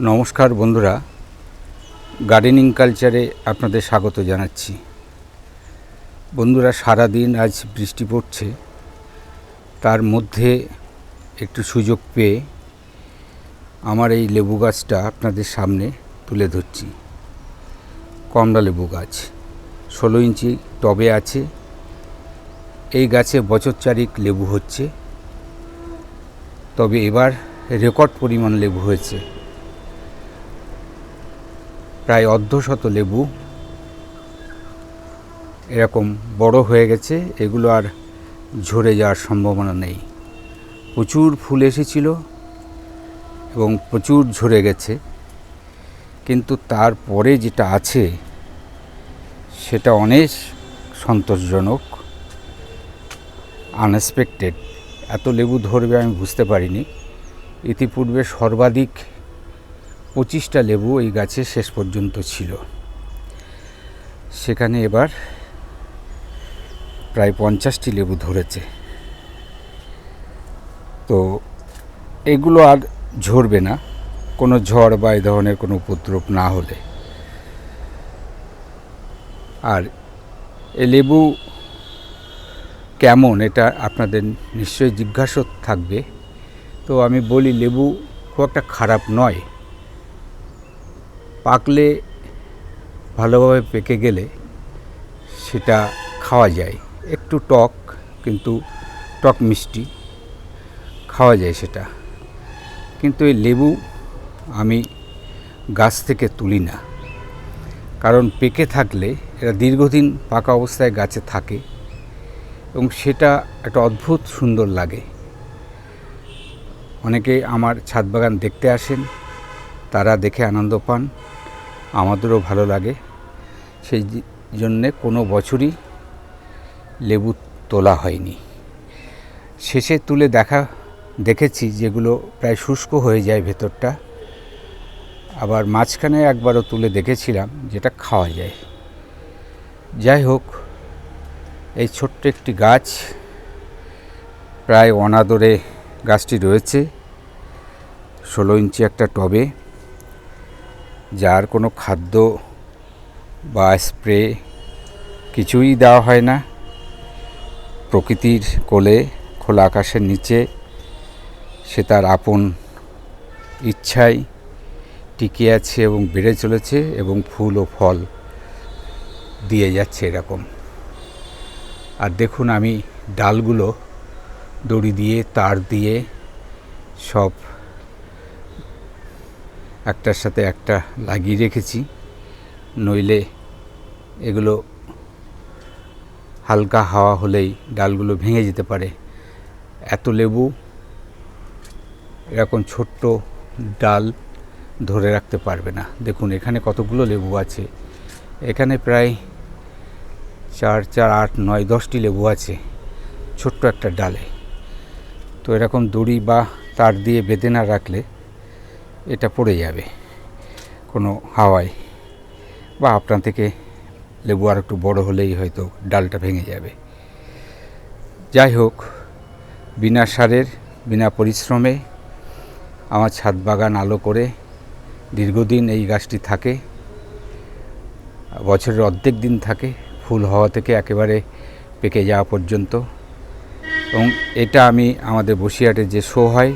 নমস্কার বন্ধুরা। গার্ডেনিং কালচারে আপনাদের স্বাগত জানাচ্ছি। বন্ধুরা সারা দিন আজ বৃষ্টি পড়ছে। তার মধ্যে একটু সুযোগ পেয়ে আমার এই লেবু গাছটা আপনাদের সামনে তুলে ধরছি। কমলা লেবু গাছ। ষোলো ইঞ্চি টবে আছে। এই গাছে বছর চারিক লেবু হচ্ছে। তবে এবার রেকর্ড পরিমাণ লেবু হয়েছে। প্রায় অর্ধশত লেবু। এরকম বড় হয়ে গেছে, এগুলো আর ঝরে যাওয়ার সম্ভাবনা নেই। প্রচুর ফুল এসেছিল এবং প্রচুর ঝরে গেছে। কিন্তু তারপরে যেটা আছে, সেটা অনেক সন্তোষজনক আনএক্সপেক্টেড এত লেবু ধরবে আমি বুঝতে পারিনি। ইতিপূর্বে সর্বাধিক পঁচিশটা লেবু এই গাছে শেষ পর্যন্ত ছিল। সেখানে এবার প্রায় পঞ্চাশটি লেবু ধরেছে। তো এগুলো আর ঝরবে না। কোনো ঝড় বা এই ধরনের কোনো উপদ্রব না হলে। আর এ লেবু কেমন এটা আপনাদের নিশ্চয়ই জিজ্ঞাসা থাকবে। তো আমি বলি লেবু খুব একটা খারাপ নয়। পাকলে ভালোভাবে পেকে গেলে সেটা খাওয়া যায়। একটু টক, কিন্তু টক মিষ্টি খাওয়া যায় সেটা। কিন্তু এই লেবু আমি গাছ থেকে তুলি না। কারণ পেকে থাকলে এরা দীর্ঘদিন পাকা অবস্থায় গাছে থাকে এবং সেটা একটা অদ্ভুত সুন্দর লাগে। অনেকে আমার ছাদ বাগান দেখতে আসেন, তারা দেখে আনন্দ পান। আমাদেরও ভালো লাগে। সেই জন্যে কোনো বছরই লেবু তোলা হয়নি। শেষে তুলে দেখা, দেখেছি যেগুলো প্রায় শুষ্ক হয়ে যায় ভেতরটা। আবার মাঝখানে একবারও তুলে দেখেছিলাম যেটা খাওয়া যায়। যাই হোক, এই ছোট্ট একটি গাছ, প্রায় অনাদরে গাছটি রয়েছে। ষোলো ইঞ্চি একটা টবে। যার কোনো খাদ্য বা স্প্রে কিছুই দেওয়া হয় না। প্রকৃতির কোলে, খোলা আকাশের নিচে সে তার আপন ইচ্ছায় টিকে আছে এবং বেড়ে চলেছে এবং ফুল ও ফল দিয়ে যাচ্ছে এরকম। আর দেখুন আমি ডালগুলো দড়ি দিয়ে, তার দিয়ে সব একটার সাথে একটা লাগিয়ে রেখেছি। নইলে এগুলো হালকা হাওয়া হলেই ডালগুলো ভেঙে যেতে পারে। এত লেবু, এরকম ছোট্ট ডাল ধরে রাখতে পারবে না। দেখুন, এখানে কতগুলো লেবু আছে। এখানে প্রায় চার চার, আট, নয়, দশটি লেবু আছে ছোট্ট একটা ডালে। তো এরকম দড়ি বা তার দিয়ে বেঁধে না রাখলে এটা পড়ে যাবে, কোনো হাওয়ায়। বা আপনার থেকে লেবু আর একটু বড় হলেই হয়তো ডালটা ভেঙে যাবে। যাই হোক, বিনা সারের, বিনা পরিশ্রমে আমার ছাদ বাগান আলো করে দীর্ঘদিন এই গাছটি থাকে, বছরের অর্ধেক দিন থাকে, ফুল হওয়া থেকে একেবারে পেকে যাওয়া পর্যন্ত। এবং এটা আমি আমাদের বসিরহাটে যে শো হয়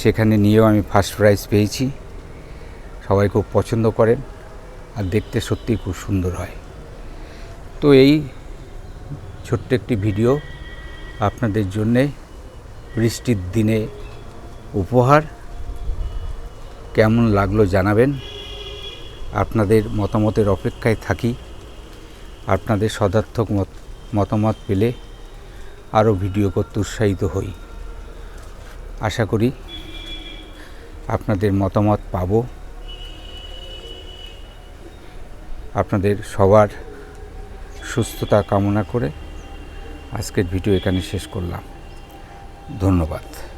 সেখানে নিয়েও আমি ফার্স্ট প্রাইজ পেয়েছি। সবাই খুব পছন্দ করেন আর দেখতে সত্যিই খুব সুন্দর হয়। তো এই ছোট্ট একটি ভিডিও আপনাদের জন্যে বৃষ্টির দিনে উপহার। কেমন লাগল জানাবেন। আপনাদের মতামতের অপেক্ষায় থাকি। আপনাদের সদার্থক মত, মতামত পেলে আরও ভিডিও করতে উৎসাহিত হই। আশা করি আপনাদের মতামত পাব। আপনাদের সবার সুস্থতা কামনা করে আজকের ভিডিও এখানে শেষ করলাম। ধন্যবাদ।